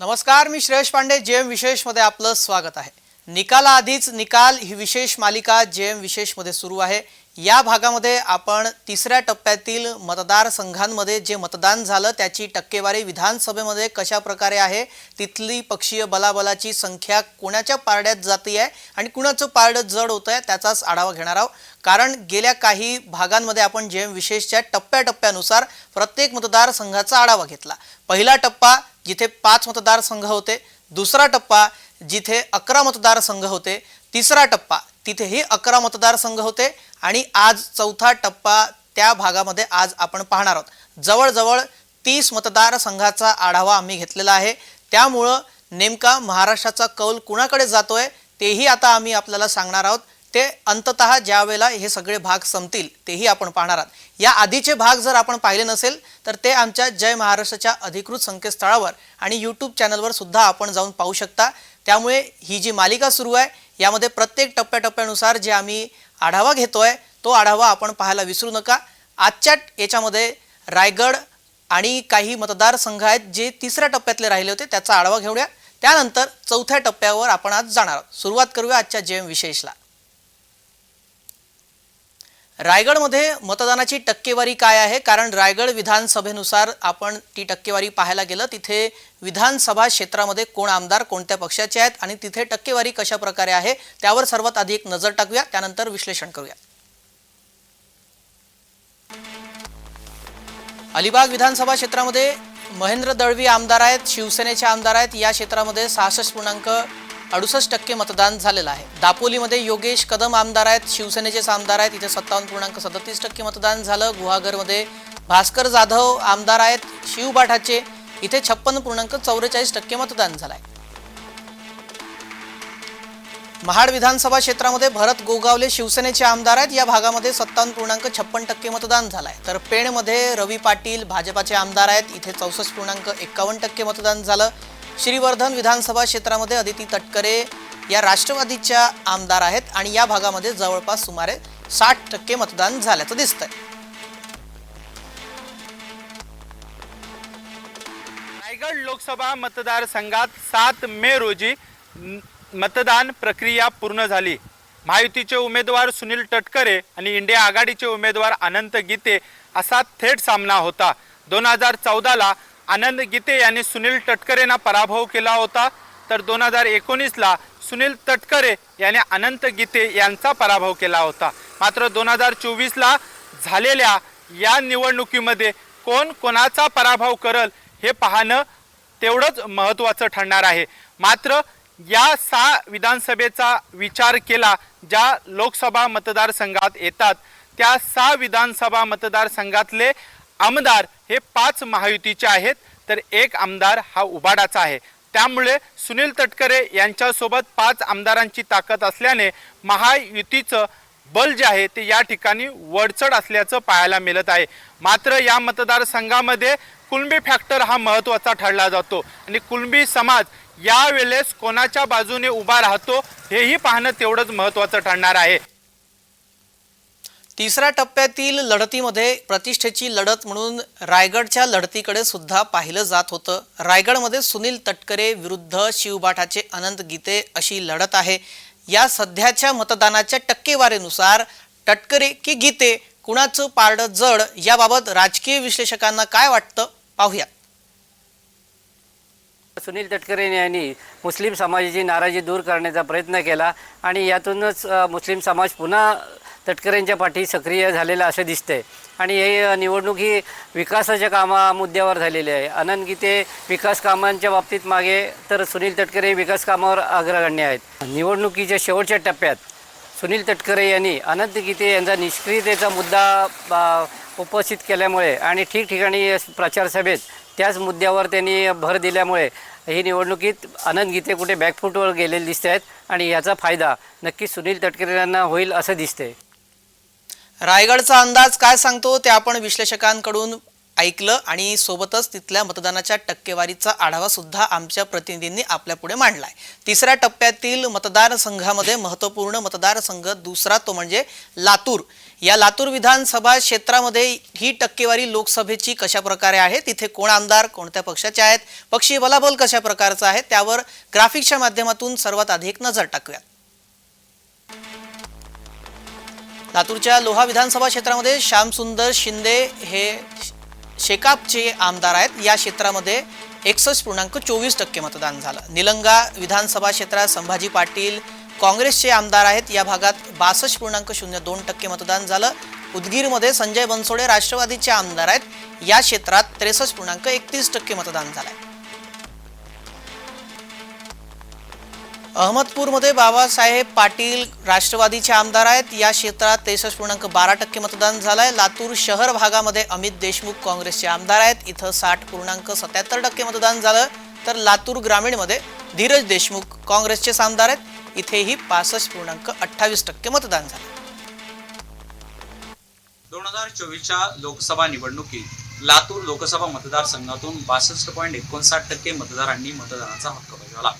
नमस्कार मी श्रेयश पांडे जे एम विशेषमध्ये आपलं स्वागत आहे. निकालाआधीच निकाल ही विशेष मालिका जे एम विशेषमध्ये सुरू आहे. या भागामध्ये आपण तिसऱ्या टप्प्यातील मतदारसंघांमध्ये जे मतदान झालं त्याची टक्केवारी विधानसभेमध्ये कशा प्रकारे आहे तिथली पक्षीय बलाबलाची संख्या कोणाच्या पारड्यात जाते आहे आणि कुणाचं पारडं जड होतं आहे त्याचाच आढावा घेणार आहोत. कारण गेल्या काही भागांमध्ये आपण जे एम विशेषच्या टप्प्याटप्प्यानुसार प्रत्येक मतदारसंघाचा आढावा घेतला. पहिला टप्पा जिथे पाच मतदारसंघ होते दुसरा टप्पा जिथे अकरा मतदारसंघ होते तिसरा टप्पा तिथेही अकरा मतदारसंघ होते आणि आज चौथा टप्पा त्या भागामध्ये आज आपण पाहणार आहोत. जवळजवळ तीस मतदारसंघाचा आढावा आम्ही घेतलेला आहे. त्यामुळं नेमका महाराष्ट्राचा कौल कुणाकडे जातोय तेही आता आम्ही आपल्याला सांगणार आहोत. ते अंततः ज्या वेळेला हे सगळे भाग संपतील तेही आपण पाहणार आहोत. या आधीचे भाग जर आपण पाहिले नसेल तर ते आमच्या जय महाराष्ट्राच्या अधिकृत संकेतस्थळावर आणि यूट्यूब चॅनलवर सुद्धा आपण जाऊन पाहू शकता. त्यामुळे ही जी मालिका सुरू आहे यामध्ये प्रत्येक टप्प्याटप्प्यानुसार जे आम्ही आढावा घेतोय तो आढावा आपण पाहायला विसरू नका. आजच्या याच्यामध्ये रायगड आणि काही मतदारसंघ आहेत जे तिसऱ्या टप्प्यातले राहिले होते त्याचा आढावा घेऊया. त्यानंतर चौथ्या टप्प्यावर आपण आज जाणार आहोत. सुरुवात करूया आजच्या जे एम विशेषला. रायगडमध्ये मतदानाची टक्केवारी काय आहे? कारण रायगड विधानसभेनुसार आपण ती टक्केवारी पाहायला गेलं तिथे विधानसभा क्षेत्रामध्ये कोण आमदार कोणत्या पक्षाचे आहेत आणि तिथे टक्केवारी कशा प्रकारे आहे त्यावर सर्वात आधी एक नजर टाकूया त्यानंतर विश्लेषण करूया. अलिबाग विधानसभा क्षेत्रामध्ये महेंद्र दळवी आमदार आहेत शिवसेनेचे आमदार आहेत या क्षेत्रामध्ये सहासष्ट पूर्णांक अडुसष्ट टक्के मतदान झालेलं आहे. दापोलीमध्ये योगेश कदम आमदार आहेत शिवसेनेचेच आमदार आहेत इथे सत्तावन्न पूर्णांक सदतीस टक्के मतदान झालं. गुहागरमध्ये भास्कर जाधव आमदार आहेत शिवबाठाचे इथे छप्पन्न पूर्णांक चौवेचाळीस टक्के मतदान झालं आहे महाड विधानसभा क्षेत्रामध्ये भरत गोगावले शिवसेनेचे आमदार आहेत. या भागामध्ये सत्तावन्न पूर्णांक छप्पन टक्के मतदान झालं आहे तर पेणमध्ये रवी पाटील भाजपाचे आमदार आहेत. इथे चौसष्ट पूर्णांक एक्कावन्न टक्के मतदान झालं. श्रीवर्धन विधानसभा क्षेत्रामध्ये अदिती तटकरे या राष्ट्रवादीच्या आमदार आहेत आणि या भागामध्ये जवळपास सुमारे साठ टक्के मतदान झाल्याचं दिसतंय. रायगड लोकसभा मतदारसंघात सात मे रोजी मतदान प्रक्रिया पूर्ण झाली. महायुतीचे उमेदवार सुनील तटकरे आणि इंडिया आघाडीचे उमेदवार अनंत गीते असा थेट सामना होता. दोन हजार चौदाला आनंद गीते यांनी सुनील तटकरेंना पराभव केला होता. तर दोन हजार एकोणीसला सुनील तटकरे यांनी अनंत गीते यांचा पराभव केला होता. मात्र दोन हजार चोवीसला झालेल्या या निवडणुकीमध्ये कोण कोणाचा पराभव करल हे पाहणं तेवढंच महत्त्वाचं ठरणार आहे. मात्र या सहा विधानसभेचा विचार केला ज्या लोकसभा मतदारसंघात येतात त्या सहा विधानसभा मतदारसंघातले आमदार हे पाच महायुतीचे आहेत तर एक आमदार हा उबाडाचा आहे. त्यामुळे सुनील तटकरे यांच्यासोबत पाच आमदारांची ताकद असल्याने महायुतीचं बल जे आहे ते या ठिकाणी वडचड असल्याचं पाहायला मिळत आहे. मात्र या मतदारसंघामध्ये कुणबी फॅक्टर हा महत्त्वाचा ठरला जातो. आणि कुणबी समाज यावेळेस कोणाच्या बाजूने उभा राहतो हेही पाहणं तेवढंच महत्त्वाचं ठरणार आहे. तिसऱ्या टप्प्यातील लढतीमध्ये प्रतिष्ठेची लढत म्हणून रायगडच्या लढतीकडे सुद्धा पाहिलं जात होतं. रायगडमध्ये सुनील तटकरे विरुद्ध शिवबाठाचे अनंत गीते अशी लढत आहे. या सध्याच्या मतदानाच्या टक्केवारीनुसार तटकरे की गीते कुणाचं पारडं जड याबाबत राजकीय विश्लेषकांना काय वाटतं? पाहूया. सुनील तटकरे यांनी मुस्लिम समाजाची नाराजी दूर करण्याचा प्रयत्न केला आणि यातूनच मुस्लिम समाज पुन्हा तटकरेंच्या पाठी सक्रिय झालेला असं दिसतंय. आणि हे निवडणूक ही विकासाच्या कामा मुद्द्यावर झालेली आहे. आनंद गीते विकास कामांच्या बाबतीत मागे तर सुनील तटकरे विकास कामावर अग्रगण्य आहेत. निवडणुकीच्या शेवटच्या टप्प्यात सुनील तटकरे यांनी अनंत गीते यांचा निष्क्रियतेचा मुद्दा उपस्थित केल्यामुळे आणि ठिकठिकाणी प्रचार सभेत त्याच मुद्द्यावर त्यांनी भर दिल्यामुळे ही निवडणुकीत अनंत गीते कुठे बॅकफूटवर गेलेले दिसत आहेत आणि याचा फायदा नक्कीच सुनील तटकरे यांना होईल असं दिसतंय. रायगडचा अंदाज काय सांगतो ते आपण विश्लेषकांकडून ऐकलं आणि सोबतच तिथल्या मतदानाच्या टक्केवारीचा आढावा सुद्धा आमच्या प्रतिनिधींनी आपल्या पुढे मांडलाय. तिसऱ्या टप्प्यातील मतदारसंघामध्ये महत्त्वपूर्ण मतदारसंघ दुसरा तो म्हणजे लातूर. या लातूर विधानसभा क्षेत्रामध्ये ही टक्केवारी लोकसभेची कशा प्रकारे आहे? तिथे कोण आमदार कोणत्या पक्षाचे आहेत? पक्षीय बलाबल कशा प्रकारचा आहे? त्यावर ग्राफिक्सच्या माध्यमातून सर्वात अधिक नजर टाकूया. लातूरच्या लोहा विधानसभा क्षेत्रामध्ये श्यामसुंदर शिंदे हे शेकापचे आमदार आहेत. या क्षेत्रामध्ये एकसष्ट पूर्णांक चोवीस टक्के मतदान झालं. निलंगा विधानसभा क्षेत्रात संभाजी पाटील काँग्रेसचे आमदार आहेत. या भागात बासष्ट पूर्णांक शून्य दोन टक्के मतदान झालं. उदगीरमध्ये संजय बनसोडे राष्ट्रवादीचे आमदार आहेत. या क्षेत्रात त्रेसष्ट पूर्णांक एकतीस टक्के मतदान झालं आहे अहमदपूरमध्ये बाबासाहेब पाटील राष्ट्रवादीचे आमदार आहेत. या क्षेत्रात त्रेसष्ट पूर्णांक बारा टक्के मतदान झालं आहे लातूर शहर भागामध्ये अमित देशमुख काँग्रेसचे आमदार आहेत. इथं साठ पूर्णांक सत्याहत्तर टक्के मतदान झालं. तर लातूर ग्रामीणमध्ये धीरज देशमुख काँग्रेसचेच आमदार आहेत. इथेही पासष्ट पूर्णांक अठ्ठावीस टक्के मतदान झालं. दोन हजार चोवीसच्या लोकसभा निवडणुकीत लातूर लोकसभा मतदारसंघातून बासष्ट पॉईंट एकोणसाठ टक्के मतदारांनी मतदानाचा हक्क बजावला.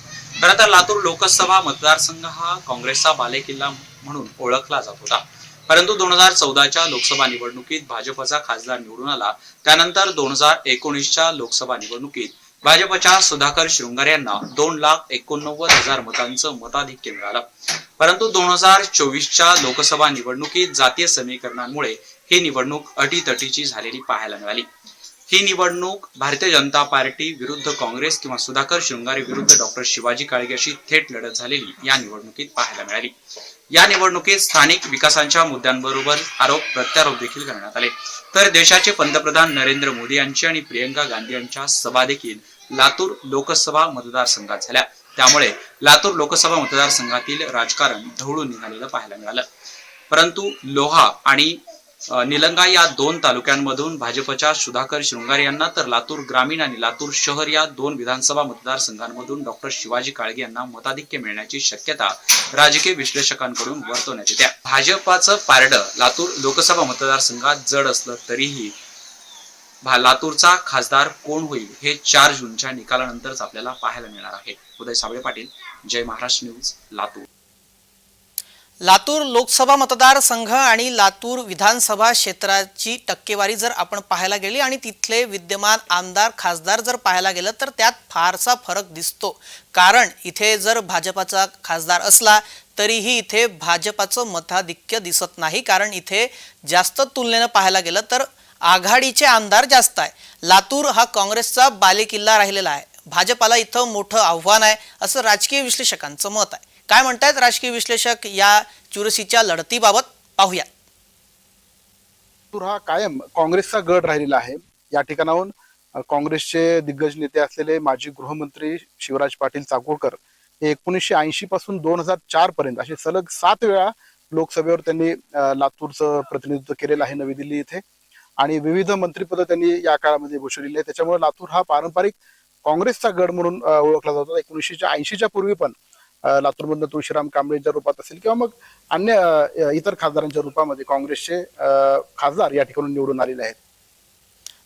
खरं तर लातूर लोकसभा मतदारसंघ हा काँग्रेसचा बालेकिल्ला म्हणून ओळखला जात होता. परंतु दोन हजार चौदाच्या लोकसभा निवडणुकीत भाजपचा खासदार निवडून आला. त्यानंतर दोन हजार एकोणीसच्या लोकसभा निवडणुकीत भाजपच्या सुधाकर शृंगार यांना दोन लाख एकोणनव्वद हजार मतांचं मताधिक्य मिळालं. परंतु दोन हजार चोवीसच्या लोकसभा निवडणुकीत जातीय समीकरणांमुळे ही निवडणूक अटीतटीची झालेली पाहायला मिळाली. ही निवडणूक भारतीय जनता पार्टी विरुद्ध काँग्रेस किंवा सुधाकर शृंगारे विरुद्ध डॉक्टर शिवाजी काळगे अशी थेट लढत झालेली या निवडणुकीत पाहायला मिळाली. या निवडणुकीत स्थानिक विकासांच्या मुद्द्यांबरोबर आरोप प्रत्यारोप देखील करण्यात आले. तर देशाचे पंतप्रधान नरेंद्र मोदी यांची आणि प्रियंका गांधी यांच्या सभा देखील लातूर लोकसभा मतदारसंघात झाल्या. त्यामुळे लातूर लोकसभा मतदारसंघातील राजकारण ढवळून निघालेलं पाहायला मिळालं. परंतु लोहा आणि निलंगा या दोन तालुक्यांमधून भाजपच्या सुधाकर शृंगारे यांना तर लातूर ग्रामीण आणि लातूर शहर या दोन विधानसभा मतदारसंघांमधून डॉक्टर शिवाजी काळगे यांना मताधिक्य मिळण्याची शक्यता राजकीय विश्लेषकांकडून वर्तवण्यात येते. भाजपाचं पारडं लातूर लोकसभा मतदारसंघात जड असलं तरीही लातूरचा खासदार कोण होईल हे चार जूनच्या निकालानंतरच आपल्याला पाहायला मिळणार आहे. उदय साबळे पाटील जय महाराष्ट्र न्यूज लातूर. लातूर लोकसभा मतदारसंघ आणि लातूर विधानसभा क्षेत्राची टक्केवारी जर आपण पाहायला गेली आणि तिथले विद्यमान आमदार खासदार जर पाहायला गेलं तर त्यात फारसा फरक दिसतो. कारण इथे जर भाजपाचा खासदार असला तरीही इथे भाजपाचं मताधिक्य दिसत नाही. कारण इथे जास्त तुलनेनं पाहायला गेलं तर आघाडीचे आमदार जास्त आहे. लातूर हा काँग्रेसचा बालेकिल्ला राहिलेला आहे. भाजपाला इथं मोठं आव्हान आहे असं राजकीय विश्लेषकांचं मत आहे. काय म्हणतायत राजकीय विश्लेषक या चुरशीच्या लढतीबाबत? पाहूया लातूर हा कायम काँग्रेसचा गड राहिलेला आहे. या ठिकाणाहून काँग्रेसचे दिग्गज नेते असलेले माजी गृहमंत्री शिवराज पाटील चाकोडकर हे एकोणीसशे ऐंशी पासून दोन हजार चार पर्यंत असे सलग सात वेळा लोकसभेवर त्यांनी लातूरचं प्रतिनिधित्व केलेलं आहे नवी दिल्ली इथे. आणि विविध मंत्रिपद त्यांनी या काळामध्ये भूषवलेली आहे त्याच्यामुळे लातूर हा पारंपरिक काँग्रेसचा गड म्हणून ओळखला जातो. एकोणीसशे ऐंशीच्या पूर्वी पण लातूरमधनं तुळशीराम कांबळेच्या रूपात असेल किंवा मग अन्य इतर खासदारांच्या रूपामध्ये काँग्रेसचे खासदार या ठिकाणी निवडून आलेले आहेत.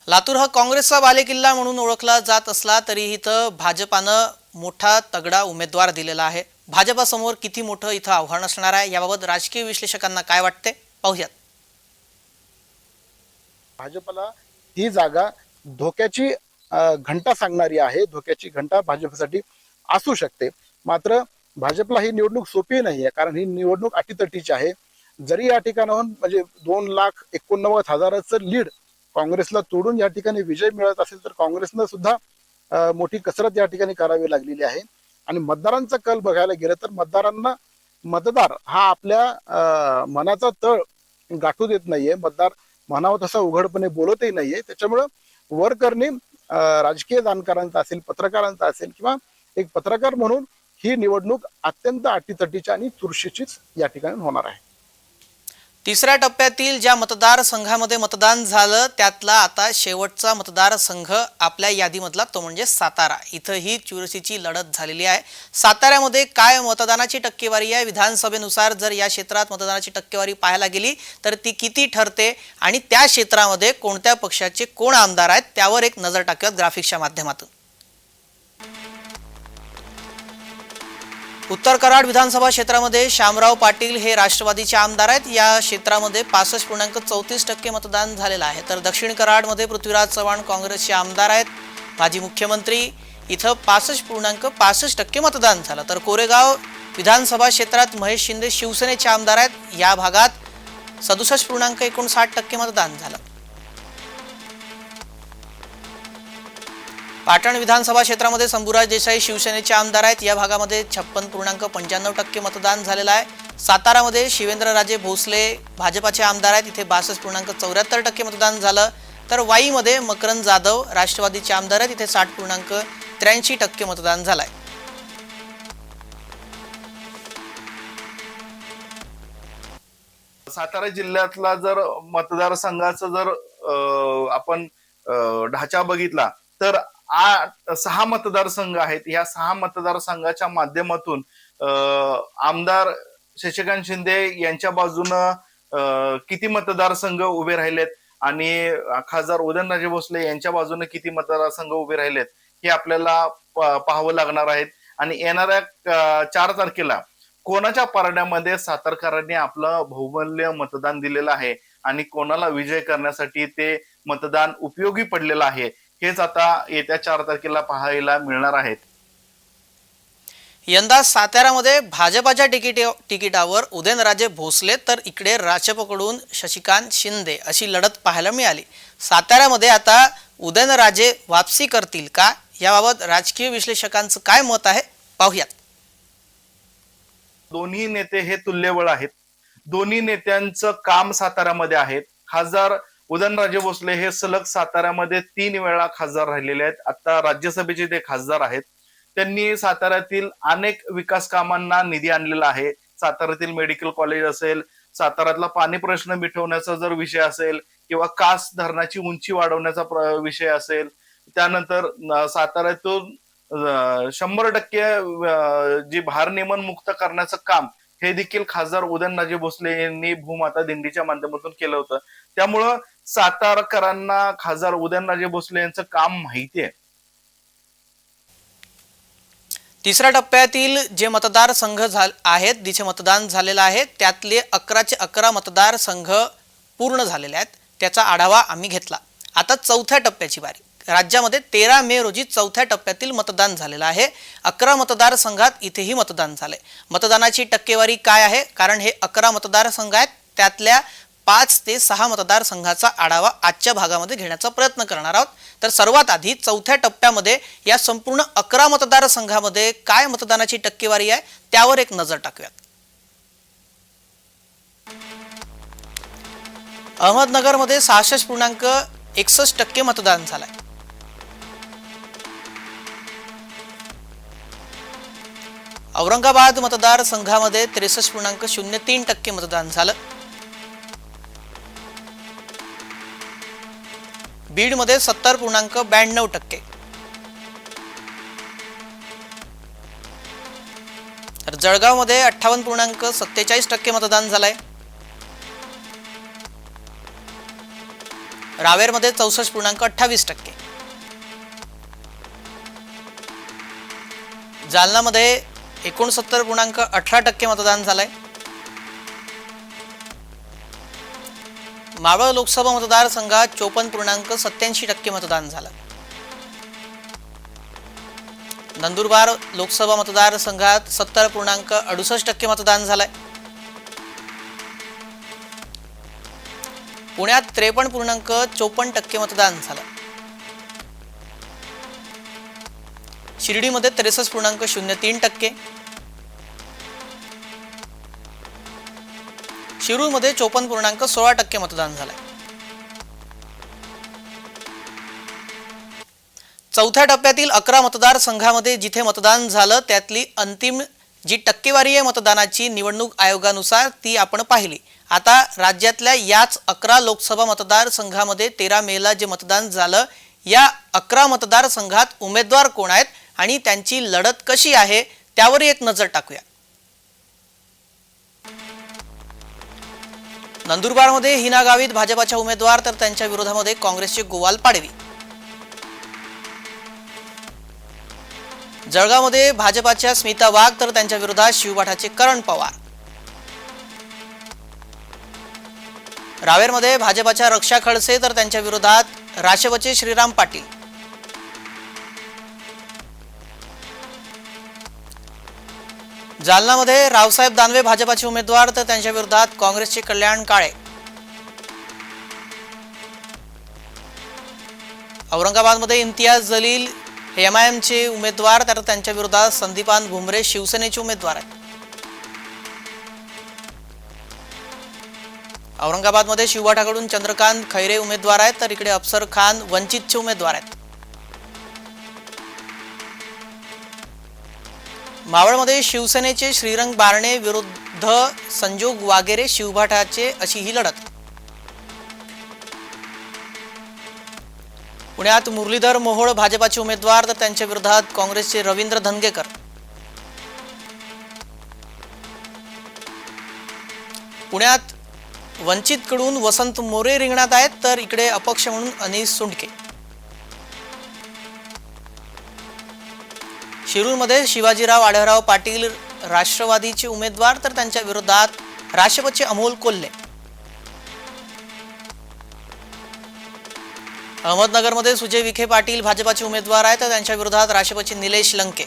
लातूर हा काँग्रेसचा बालेकिल्ला म्हणून ओळखला जात असला तरी इथं भाजपानं मोठा तगडा उमेदवार दिलेला आहे. भाजपासमोर किती मोठं इथं आव्हान असणार आहे याबाबत राजकीय विश्लेषकांना काय वाटते पाहूयात. भाजपला ही जागा धोक्याची घंटा सांगणारी आहे. धोक्याची घंटा भाजपसाठी असू शकते. मात्र भाजपला ही निवडणूक सोपी नाही आहे कारण ही निवडणूक अटीतटीची आहे. जरी या ठिकाणाहून म्हणजे दोन लाख एकोणनव्वद हजाराचं लीड काँग्रेसला तोडून या ठिकाणी विजय मिळत असेल तर काँग्रेसनं सुद्धा मोठी कसरत या ठिकाणी करावी लागलेली आहे. आणि मतदारांचा कल बघायला गेलं तर मतदारांना मतदार हा आपल्या मनाचा तळ गाठू देत नाहीये. मतदार म्हणावं तसा उघडपणे बोलतही नाहीये. त्याच्यामुळं वर करणे राजकीय जाणकारांचा असेल पत्रकारांचा असेल किंवा एक पत्रकार म्हणून ही निवडणूक अत्यंत अटीतटीच्या आणि चुरशीचीच या ठिकाणी होणार आहे. तिसऱ्या टप्प्यातील ज्या मतदारसंघामध्ये मतदान झालं त्यातला आता शेवटचा मतदारसंघ आपल्या यादीमधला तो म्हणजे सातारा. इथंही चुरशीची लढत झालेली आहे. साताऱ्यामध्ये काय मतदानाची टक्केवारी आहे? विधानसभेनुसार जर या क्षेत्रात मतदानाची टक्केवारी पाहायला गेली तर ती किती ठरते? आणि त्या क्षेत्रामध्ये कोणत्या पक्षाचे कोण आमदार आहेत? त्यावर एक नजर टाकूयात ग्राफिक्सच्या माध्यमातून. उत्तर कराड विधानसभा क्षेत्रामध्ये शामराव पाटील हे राष्ट्रवादीचे आमदार आहेत. या क्षेत्रामध्ये पासष्ट पूर्णांक चौतीस टक्के मतदान झालेलं आहे. तर दक्षिण कराडमध्ये पृथ्वीराज चव्हाण काँग्रेसचे आमदार आहेत. माजी मुख्यमंत्री इथं पासष्ट पूर्णांक पासष्ट टक्के मतदान झालं. तर कोरेगाव विधानसभा क्षेत्रात महेश शिंदे शिवसेनेचे आमदार आहेत. या भागात सदुसष्ट पूर्णांक एकोणसाठ टक्के मतदान झालं. पाटण विधानसभा क्षेत्रामध्ये शंभूराज देसाई शिवसेनेचे आमदार आहेत. या भागामध्ये छप्पन पूर्णांक पंच्याण्णव टक्के मतदान झालेलं आहे. सातारामध्ये शिवेंद्रराजे भोसले भाजपाचे आमदार आहेत. इथे बासष्ट पूर्णांक चौऱ्याहत्तर टक्के मतदान झालं. तर वाईमध्ये मकरंद जाधव राष्ट्रवादीचे आमदार आहेत. इथे साठ पूर्णांक त्र्याऐंशी टक्के मतदान झालं आहे सातारा जिल्ह्यातला जर मतदारसंघाचा जर अ, आपण ढाचा बघितला तर आठ सहा मतदारसंघ आहेत. या सहा मतदारसंघाच्या माध्यमातून आमदार शशिकांत शिंदे यांच्या बाजूनं किती मतदारसंघ उभे राहिलेत आणि खासदार उदयनराजे भोसले यांच्या बाजूने किती मतदारसंघ उभे राहिलेत हे आपल्याला प- पाहावं लागणार आहेत. आणि येणाऱ्या चार तारखेला कोणाच्या पारड्यामध्ये सातारकरांनी आपलं बहुमूल्य मतदान दिलेलं आहे आणि कोणाला विजय करण्यासाठी ते मतदान उपयोगी पडलेलं आहे हेच आता येत्या चार तारखेला पाहायला मिळणार आहेत. यंदा साताऱ्यामध्ये भाजपाच्या तिकिटी तिकिटावर उदयनराजे भोसले तर इकडे राजपकडून शशिकांत शिंदे अशी लढत पाहायला मिळाली. साताऱ्यामध्ये आता उदयनराजे वापसी करतील का? याबाबत राजकीय विश्लेषकांचं काय मत आहे? पाहूयात. दोन्ही नेते हे तुल्यबळ आहेत. दोन्ही नेत्यांचं काम साताऱ्यामध्ये आहे. खासदार उदयनराजे भोसले हे सलग साताऱ्यामध्ये तीन वेळा खासदार राहिलेले आहेत. आता राज्यसभेचे ते खासदार आहेत त्यांनी साताऱ्यातील अनेक विकास कामांना निधी आणलेला आहे. साताऱ्यातील मेडिकल कॉलेज असेल साताऱ्यातला पाणी प्रश्न मिटवण्याचा जर विषय असेल किंवा कास धरणाची उंची वाढवण्याचा विषय असेल त्यानंतर साताऱ्यातून शंभर टक्के जी भारनियमन मुक्त करण्याचं काम हे देखील खासदार उदयनराजे भोसले यांनी भूमाता दिंडीच्या माध्यमातून केलं होतं. त्यामुळं सातारकरांना खासदार उदयनराजे भोसले यांचं काम माहिती आहे तिसऱ्या टप्प्यातील जे मतदारसंघ झाल आहेत जिथे मतदान झालेलं आहे त्यातले अकराचे अकरा मतदारसंघ पूर्ण झालेले आहेत. त्याचा आढावा आम्ही घेतला. आता चौथ्या टप्प्याची बारी. राज्यामध्ये तेरा मे रोजी चौथ्या टप्प्यातील मतदान झालेलं आहे. अकरा मतदारसंघात इथेही मतदान झालंय. मतदानाची टक्केवारी काय आहे? कारण हे अकरा मतदारसंघ आहेत. त्यातल्या पाच ते सहा मतदारसंघाचा आढावा आजच्या भागामध्ये घेण्याचा प्रयत्न करणार आहोत. तर सर्वात आधी चौथ्या टप्प्यामध्ये या संपूर्ण अकरा मतदारसंघामध्ये काय मतदानाची टक्केवारी आहे त्यावर एक नजर टाकूयात. अहमदनगरमध्ये सहासष्ट पूर्णांक एकसष्ट टक्के मतदान झालंय. औरंगाबाद मतदारसंघामध्ये त्रेसष्ट पूर्णांक शून्य तीन टक्के मतदान झालं. बीडमध्ये सत्तर पूर्णांक ब्याण्णव टक्के. तर जळगावमध्ये अठ्ठावन्न पूर्णांक सत्तेचाळीस टक्के मतदान झालंय. रावेरमध्ये चौसष्ट पूर्णांक अठ्ठावीस टक्के. जालनामध्ये एकोणसत्तर पूर्णांक अठरा टक्के मतदान झालंय. मावळ लोकसभा मतदारसंघात चोपन्न पूर्णांक सत्याऐंशी टक्के मतदान झालं. नंदुरबार लोकसभा मतदारसंघात सत्तर पूर्णांक अडुसष्ट टक्के मतदान झालंय. पुण्यात त्रेपन्न पूर्णांक चोपन्न टक्के मतदान झालं. शिर्डीमध्ये त्रेसष्ट पूर्णांक शून्य तीन टक्के. शिरूरमध्ये चोपन्न पूर्णांक सोळा टक्के मतदान झालंय. चौथ्या टप्प्यातील अकरा मतदारसंघामध्ये जिथे मतदान झालं त्यातली अंतिम जी टक्केवारी आहे मतदानाची निवडणूक आयोगानुसार ती आपण पाहिली. आता राज्यातल्या याच अकरा लोकसभा मतदारसंघामध्ये तेरा मेला जे मतदान झालं या अकरा मतदारसंघात उमेदवार कोण आहेत आणि त्यांची लढत कशी आहे त्यावरही एक नजर टाकूया. नंदुरबारमध्ये हिना गावित भाजपाच्या उमेदवार तर त्यांच्या विरोधामध्ये काँग्रेसचे गोवाल पाडवी. जळगावमध्ये भाजपाच्या स्मिता वाघ तर त्यांच्या विरोधात शिवबाठाचे करण पवार. रावेरमध्ये भाजपाच्या रक्षा खडसे तर त्यांच्या विरोधात राष्ट्रपती श्रीराम पाटील. जालनामध्ये रावसाहेब दानवे भाजपाचे उमेदवार तर त्यांच्या विरोधात काँग्रेसचे कल्याण काळे. औरंगाबादमध्ये इम्तियाज जलील हे एम आय एमचे उमेदवार तर त्यांच्या विरोधात संदीपान भुमरे शिवसेनेचे उमेदवार आहेत. औरंगाबादमध्ये शिवभाटाकडून चंद्रकांत खैरे उमेदवार आहेत तर इकडे अफसर खान वंचितचे उमेदवार आहेत. मावळमध्ये शिवसेनेचे श्रीरंग बारणे विरुद्ध संजोग वागेरे शिवभाटाचे अशी ही लढत. पुण्यात मुरलीधर मोहोळ भाजपाचे उमेदवार तर त्यांच्या विरोधात काँग्रेसचे रवींद्र धनगेकर. पुण्यात वंचितकडून वसंत मोरे रिंगणात आहेत तर इकडे अपक्ष म्हणून अनिस सुंडके. शिरूरमध्ये शिवाजीराव आढळराव पाटील राष्ट्रवादीचे उमेदवार तर त्यांच्या विरोधात राष्ट्रपतीचे अमोल कोल्हे. अहमदनगरमध्ये सुजय विखे पाटील भाजपाचे उमेदवार आहेत तर त्यांच्या विरोधात राष्ट्रपती निलेश लंके.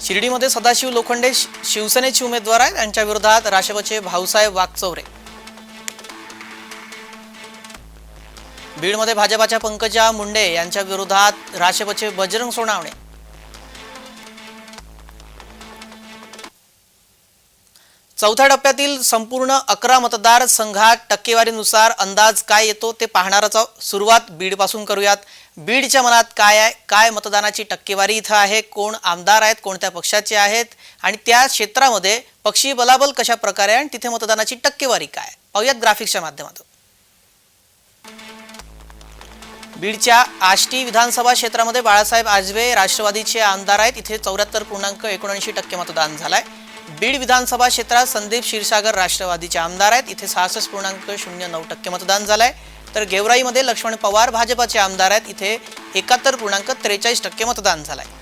शिर्डीमध्ये सदाशिव लोखंडे शिवसेनेचे उमेदवार आहेत त्यांच्या विरोधात राष्ट्रपतीचे भाऊसाहेब वागचौरे बीडमध्ये भाजपाच्या पंकजा मुंडे यांच्या विरोधात राष्ट्रपतीचे बजरंग सोनावणे. चौथ्या टप्प्यातील संपूर्ण अकरा मतदार संघात टक्केवारीनुसार अंदाज काय येतो ते पाहणारच सुरुवात बीडपासून करूयात. बीडच्या मनात काय आहे? काय मतदानाची टक्केवारी इथं आहे? कोण आमदार आहेत? कोणत्या पक्षाचे आहेत? आणि त्या क्षेत्रामध्ये पक्षी बलाबल कशा प्रकारे आहे? आणि तिथे मतदानाची टक्केवारी काय पाहूयात ग्राफिक्सच्या माध्यमातून. बीडच्या आष्टी विधानसभा क्षेत्रामध्ये बाळासाहेब आजबे राष्ट्रवादीचे आमदार आहेत. इथे चौऱ्याहत्तर पूर्णांक एकोणऐंशी टक्के मतदान झालंय. बीड विधानसभा क्षेत्रात संदीप क्षीरसागर राष्ट्रवादीचे आमदार आहेत. इथे सहासष्ट पूर्णांक शून्य नऊ टक्के मतदान झालंय. तर गेवराईमध्ये लक्ष्मण पवार भाजपाचे आमदार आहेत. इथे एकाहत्तर पूर्णांक त्रेचाळीस टक्के मतदान झालंय.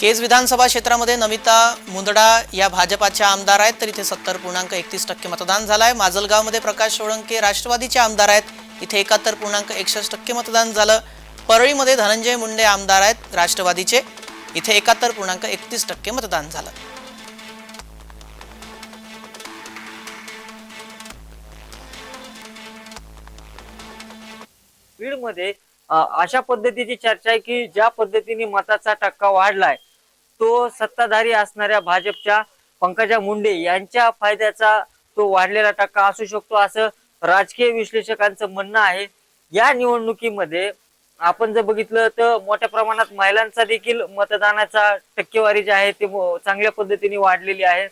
केज विधानसभा क्षेत्रामध्ये नमिता मुंदडा या भाजपाच्या आमदार आहेत तर इथे सत्तर पूर्णांक एकतीस टक्के मतदान झालं आहे माजलगावमध्ये प्रकाश सोळंके राष्ट्रवादीचे आमदार आहेत इथे एकाहत्तर पूर्णांक एकसष्ट टक्के मतदान झालं. परळीमध्ये धनंजय मुंडे आमदार आहेत राष्ट्रवादीचे इथे एकाहत्तर पूर्णांक एकतीस टक्के मतदान झालं. बीडमध्ये अशा पद्धतीची चर्चा आहे की ज्या पद्धतीने मताचा टक्का वाढलाय तो सत्ताधारी असणाऱ्या भाजपच्या पंकजा मुंडे यांच्या फायद्याचा तो वाढलेला टक्का असू शकतो असं राजकीय विश्लेषकांचं म्हणणं आहे. या निवडणुकीमध्ये आपण जर बघितलं तर मोठ्या प्रमाणात महिलांचा देखील मतदानाचा टक्केवारी जी आहे ती चांगल्या पद्धतीने वाढलेली आहे.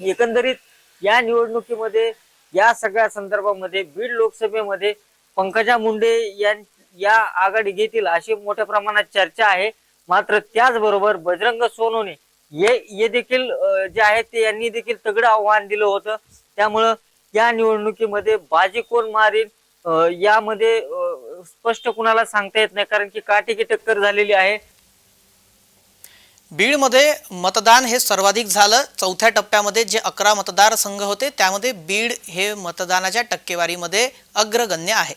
एकंदरीत या निवडणुकीमध्ये या सगळ्या संदर्भामध्ये बीड लोकसभेमध्ये पंकजा मुंडे यां या आघाडी घेतील अशी मोठ्या प्रमाणात चर्चा आहे. मात्र त्याचबरोबर बजरंग सोनवणे हे हे देखील जे आहे ते यांनी देखील तगडं आव्हान दिलं होतं. त्यामुळं या निवडणुकीमध्ये बाजी कोण मारेल यामध्ये स्पष्ट कुणाला सांगता येत नाही कारण की काटेकी टक्कर झालेली आहे. बीडमध्ये मतदान हे सर्वाधिक झालं. चौथ्या टप्प्यामध्ये जे अकरा मतदारसंघ होते त्यामध्ये बीड हे मतदानाच्या टक्केवारीमध्ये अग्रगण्य आहे.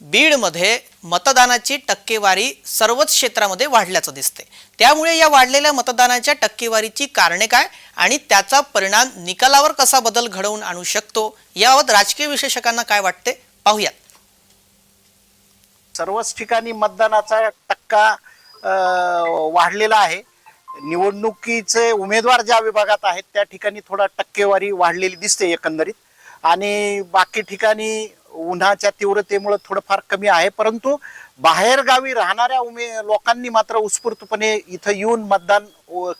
बीडमध्ये मतदानाची टक्केवारी सर्वच क्षेत्रामध्ये वाढल्याचं दिसते त्यामुळे या वाढलेल्या मतदानाच्या टक्केवारीची कारणे काय आणि त्याचा परिणाम निकालावर कसा बदल घडवून आणू शकतो याबाबत राजकीय विश्लेषकांना काय वाटते पाहूयात. सर्वच ठिकाणी मतदानाचा टक्का वाढलेला आहे. निवडणुकीचे उमेदवार ज्या विभागात आहेत त्या ठिकाणी थोडा टक्केवारी वाढलेली दिसते एकंदरीत. आणि बाकी ठिकाणी उन्हाच्या तीव्रतेमुळे थोडंफार कमी आहे परंतु बाहेरगावी राहणाऱ्या उमे लोकांनी मात्र उत्स्फूर्तपणे इथं येऊन मतदान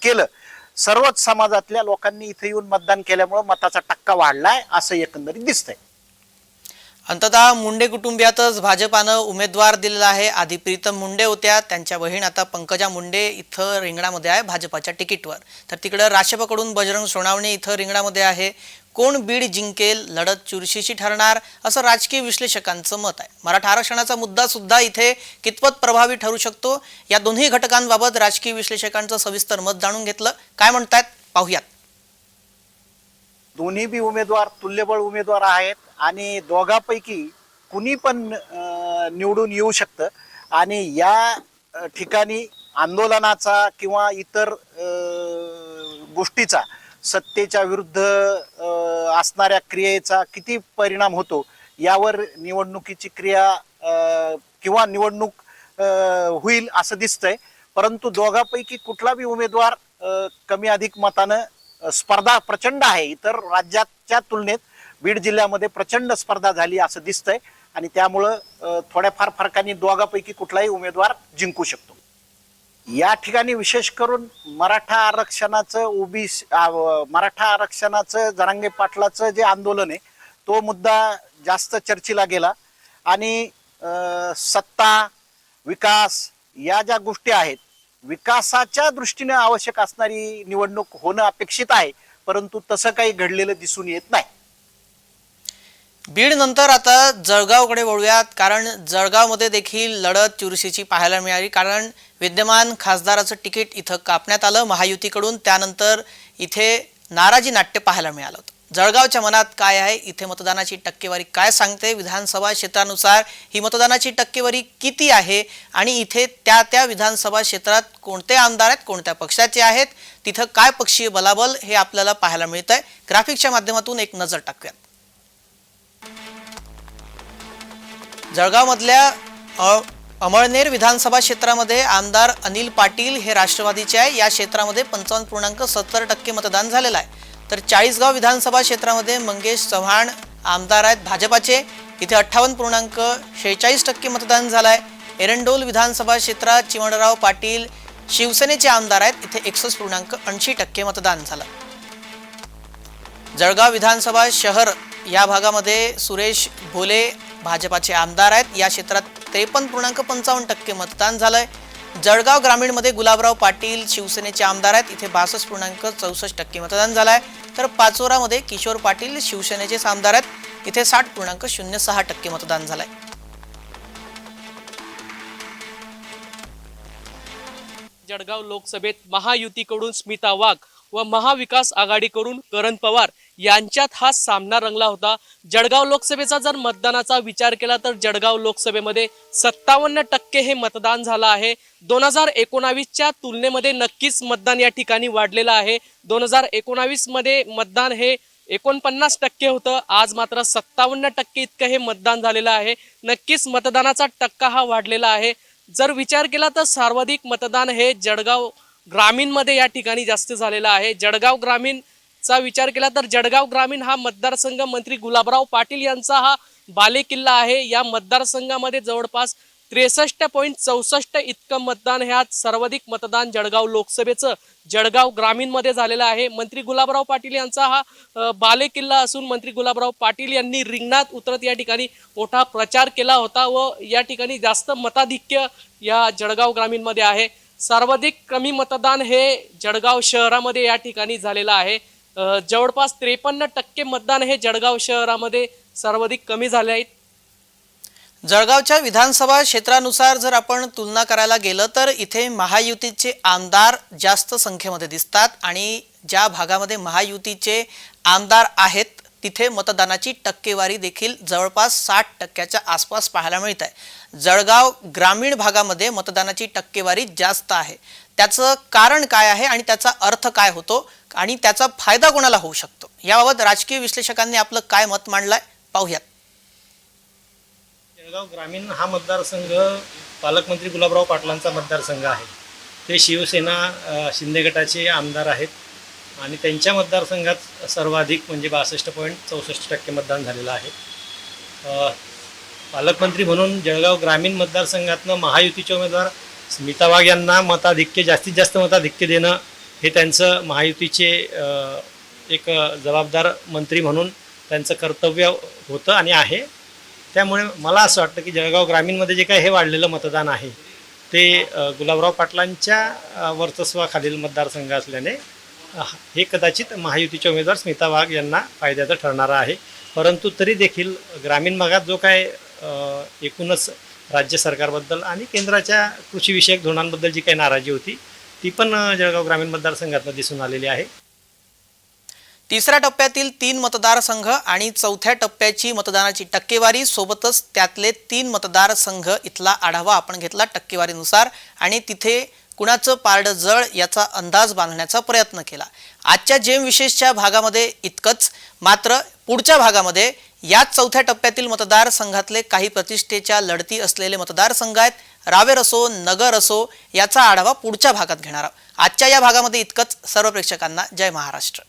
केलं. सर्वच समाजातल्या लोकांनी इथं येऊन मतदान केल्यामुळे मताचा टक्का वाढलाय असं एकंदरीत दिसतंय. अंततः मुंडे कुटुंबियातच भाजपानं उमेदवार दिलेला आहे. आधी प्रीतम मुंडे होत्या त्यांच्या बहीण आता पंकजा मुंडे इथं रिंगणामध्ये आहे भाजपाच्या तिकीटवर. तर तिकडं राष्ट्रपकडून बजरंग सोनावणे इथं रिंगणामध्ये आहे. कोण बीड जिंकेल लढत चुरशीशी ठरणार असं राजकीय विश्लेषकांचं मत आहे. मराठा आरक्षणाचा मुद्दा सुद्धा इथे कितपत प्रभावी ठरू शकतो या दोन्ही घटकांबाबत राजकीय विश्लेषकांचं सविस्तर मत जाणून घेतलं. काय म्हणतायत? पाहूयात. दोन्ही बी उमेदवार तुल्यबळ उमेदवार आहेत आणि दोघापैकी कुणी पण निवडून येऊ शकतं. आणि या ठिकाणी आंदोलनाचा किंवा इतर गोष्टीचा सत्तेच्या विरुद्ध असणाऱ्या क्रियेचा किती परिणाम होतो यावर निवडणुकीची क्रिया किंवा निवडणूक होईल असं दिसतंय. परंतु दोघापैकी कुठला बी उमेदवार कमी अधिक मतानं स्पर्धा प्रचंड आहे. इतर राज्याच्या तुलनेत बीड जिल्ह्यामध्ये प्रचंड स्पर्धा झाली असं दिसतंय आणि त्यामुळं थोड्याफार फरकाने दोघापैकी कुठलाही उमेदवार जिंकू शकतो. या ठिकाणी विशेष करून मराठा आरक्षणाचं ओबी मराठा आरक्षणाचं जरांगे पाटलाचं जे आंदोलन आहे तो मुद्दा जास्त चर्चेला गेला आणि सत्ता विकास या ज्या गोष्टी आहेत विकासाच्या दृष्टीने आवश्यक असणारी निवडणूक होणं अपेक्षित आहे परंतु तसं काही घडलेलं दिसून येत नाही. बीड नंतर आता जळगावकडे वळूयात कारण जळगावमध्ये देखील लढत चुरशीची पाहायला मिळाली कारण विद्यमान खासदाराचं तिकीट इथं कापण्यात आलं महायुतीकडून त्यानंतर इथे नाराजी नाट्य पाहायला मिळालं होतं. जळगावच्या मनात काय आहे? इथे मतदानाची टक्केवारी काय सांगते? विधानसभा क्षेत्रानुसार ही मतदानाची टक्केवारी किती आहे? आणि इथे त्या त्या विधानसभा क्षेत्रात कोणते आमदार आहेत? कोणत्या पक्षाचे आहेत? तिथं काय पक्षीय बलाबल हे आपल्याला पाहायला मिळत आहे ग्राफिकच्या माध्यमातून एक नजर टाकूयात. जळगावमधल्या अमळनेर विधानसभा क्षेत्रामध्ये आमदार अनिल पाटील हे राष्ट्रवादीचे आहे. या क्षेत्रामध्ये पंचावन्न पूर्णांक सत्तर टक्के मतदान झालेलं आहे. तर चाळीसगाव विधानसभा क्षेत्रामध्ये मंगेश चव्हाण आमदार आहेत भाजपाचे. इथे अठ्ठावन्न पूर्णांक शेहेचाळीस टक्के मतदान झालं आहे एरंडोल विधानसभा क्षेत्रात चिमणराव पाटील शिवसेनेचे आमदार आहेत. इथे एकसष्ट पूर्णांक ऐंशी टक्के मतदान झालं. जळगाव विधानसभा शहर या भागामध्ये सुरेश भोले भाजपाचे आमदार आहेत. या क्षेत्रात त्रेपन्न पूर्णांक पंचावन्न टक्के मतदान झालं आहे जळगाव ग्रामीणमध्ये गुलाबराव पाटील शिवसेनेचे आमदार आहेत. इथे बासष्ट पूर्णांक चौसष्ट टक्के मतदान झालंय तर पाचोरामध्ये किशोर पाटील शिवसेनेचेच आमदार आहेत. इथे साठ पूर्णांक शून्य सहा टक्के मतदान झालं आहे जळगाव लोकसभेत महायुतीकडून स्मिता वाघ व महाविकास आघाडीकडून करण पवार यांच्यात हा सामना रंगला होता. जळगाव लोकसभेचा जर मतदानाचा विचार केला तर जळगाव लोकसभेमध्ये सत्तावन्न टक्के हे मतदान झालं आहे. दोन हजार एकोणावीसच्या तुलनेमध्ये नक्कीच मतदान या ठिकाणी वाढलेलं आहे. दोन हजार एकोणावीसमध्ये मतदान हे एकोणपन्नास टक्के होतं. आज मात्र सत्तावन्न टक्के इतकं हे मतदान झालेलं आहे. नक्कीच मतदानाचा टक्का हा वाढलेला आहे. जर विचार केला तर सर्वाधिक मतदान हे जळगाव ग्रामीणमध्ये या ठिकाणी जास्त झालेला आहे. जळगाव ग्रामीणचा विचार केला तर जळगाव ग्रामीण हा मतदारसंघ मंत्री गुलाबराव पाटील यांचा हा बालेकिल्ला आहे. या मतदारसंघामध्ये जवळपास त्रेसष्ट पॉईंट चौसष्ट इतकं मतदान ह्या सर्वाधिक मतदान जळगाव लोकसभेचं जळगाव ग्रामीणमध्ये झालेलं आहे. मंत्री गुलाबराव पाटील यांचा हा बालेकिल्ला असून मंत्री गुलाबराव पाटील यांनी रिंगणात उतरत या ठिकाणी मोठा प्रचार केला होता व या ठिकाणी जास्त मताधिक्य या जळगाव ग्रामीणमध्ये आहे. सर्वाधिक कमी मतदान हे जळगाव शहरामध्ये या ठिकाणी झालेलं आहे. जवळपास त्रेपन्न टक्के मतदान हे जळगाव शहरामध्ये सर्वाधिक कमी झाले आहेत. जळगावच्या विधानसभा क्षेत्रानुसार जर आपण तुलना करायला गेलं तर इथे महायुतीचे आमदार जास्त संख्येमध्ये दिसतात आणि ज्या भागामध्ये महायुतीचे आमदार आहेत तिथे मतदानाची टक्केवारी देखील जवळपास साठ टक्क्याच्या आसपास पाहायला मिळत आहे. जळगाव ग्रामीण भागामध्ये मतदानाची टक्केवारी जास्त आहे. त्याचं कारण काय आहे आणि त्याचा अर्थ काय होतो आणि त्याचा फायदा कोणाला होऊ शकतो? याबाबत राजकीय विश्लेषकांनी आपलं काय मत मांडलंय पाहूयात. जळगाव ग्रामीण हा मतदारसंघ पालकमंत्री गुलाबराव पाटलांचा मतदारसंघ आहे. ते शिवसेना शिंदे गटाचे आमदार आहेत. आणि त्यांच्या मतदारसंघात सर्वाधिक म्हणजे बासष्ट पॉईंट चौसष्ट टक्के मतदान झालेलं आहे. पालकमंत्री म्हणून जळगाव ग्रामीण मतदारसंघातनं महायुतीचे उमेदवार स्मिता वाघ यांना मताधिक्य जास्तीत जास्त मताधिक्य देणं हे त्यांचं महायुतीचे एक जबाबदार मंत्री म्हणून त्यांचं कर्तव्य होतं आणि आहे. त्यामुळे मला असं वाटतं की जळगाव ग्रामीणमध्ये जे काही हे वाढलेलं मतदान आहे ते गुलाबराव पाटलांच्या वर्चस्वाखालील मतदारसंघ असल्याने हे कदाचित महायुतीच्या उमेदवार स्मिता वाघ यांना फायद्याचं ठरणार आहे. परंतु तरी देखील ग्रामीण भागात जो काय एकूणच राज्य सरकारबद्दल आणि केंद्राच्या कृषीविषयक धोरणांबद्दल जी काही नाराजी होती ती पण जळगाव ग्रामीण मतदारसंघातनं दिसून आलेली आहे. तिसऱ्या टप्प्यातील तीन मतदारसंघ आणि चौथ्या टप्प्याची मतदानाची टक्केवारी सोबतच त्यातले तीन मतदारसंघ इथला आढावा आपण घेतला टक्केवारीनुसार. आणि तिथे कुणाचं पारडं जळ याचा अंदाज बांधण्याचा प्रयत्न केला. आजच्या जेम विशेषच्या भागामध्ये इतकंच मात्र पुढच्या भागामध्ये याच चौथ्या टप्प्यातील मतदारसंघातले काही प्रतिष्ठेच्या लढती असलेले मतदारसंघ आहेत. रावेर असो नगर असो याचा आढावा पुढच्या भागात घेणार आहोत. आजच्या या भागामध्ये इतकंच. सर्व प्रेक्षकांना जय महाराष्ट्र.